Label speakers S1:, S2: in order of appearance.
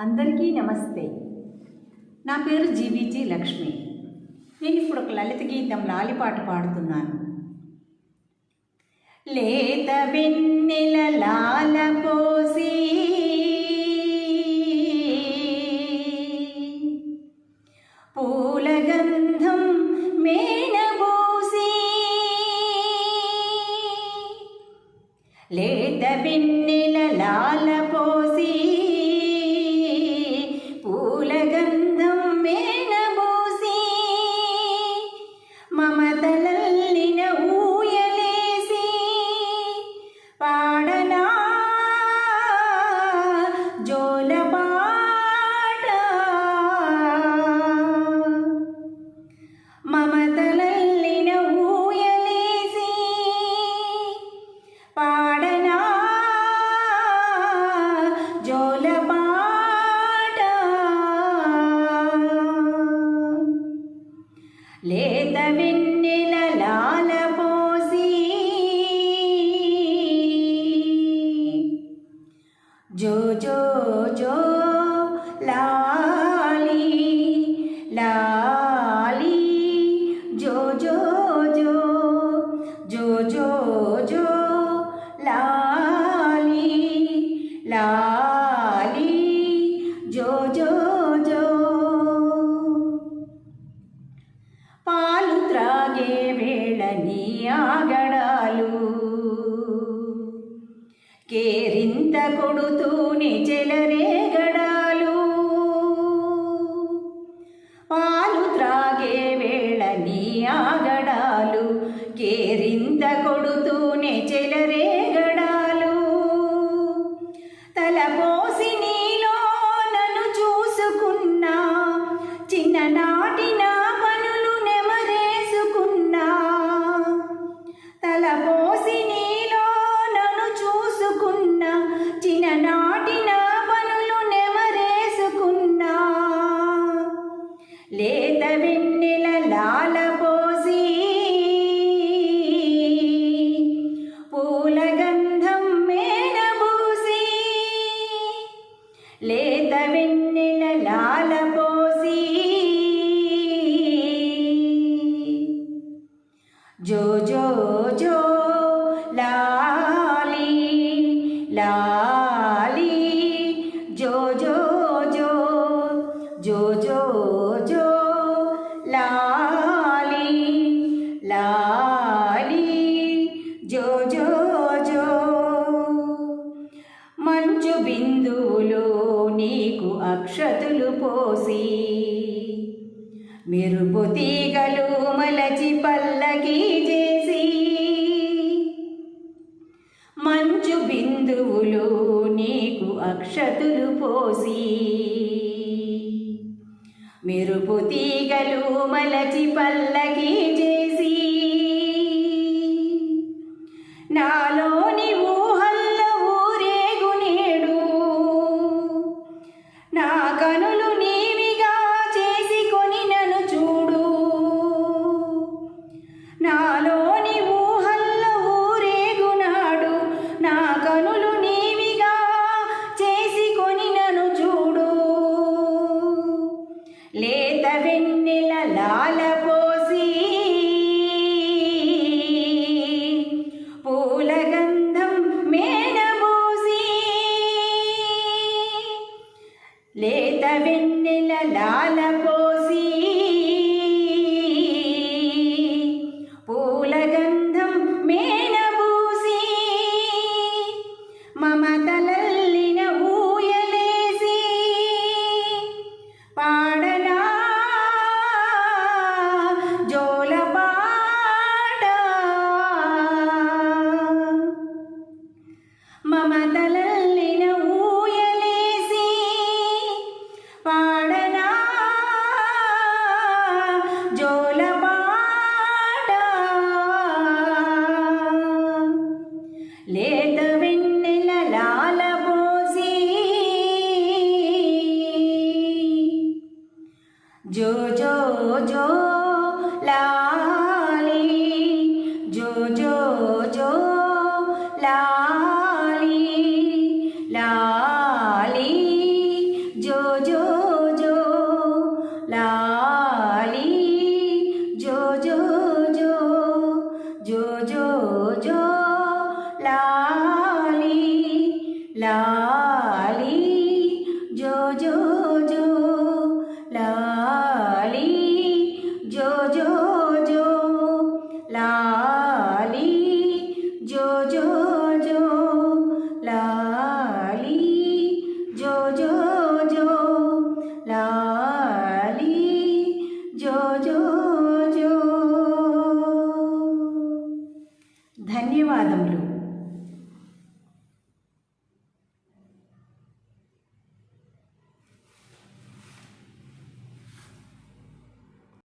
S1: అందరికీ నమస్తే. నా పేరు జీవీజీ లక్ష్మి. నేను ఇప్పుడు ఒక లలిత గీతం లాలిపాట పాడుతున్నాను. లేత వెన్నెల లాల పోసి లేత వెన్నెల కేరింత కొడుతూనే చెలరేగడాలు పాలు త్రాగే వేళ నీ ఆగడాలు. కేరింత కొడుతూనే చెలరేగడాలు తలపోసి నీ లాలి జో జో జో జో జో జో లాలి లాలి. జో జో జో మంచు బిందువులో నీకు అక్షతులు పోసి మెరుపు తీగలు మలచి పల్లకి బిందువులు నీకు అక్షతులు పోసి. మెరుపు తీగలు మలచి పల్లకి చేసి వెన్నెల లాల పోసి పూల గంధం మేనబూసి లేత వెన్నెల లాల జో జో జో ధన్యవాదములు.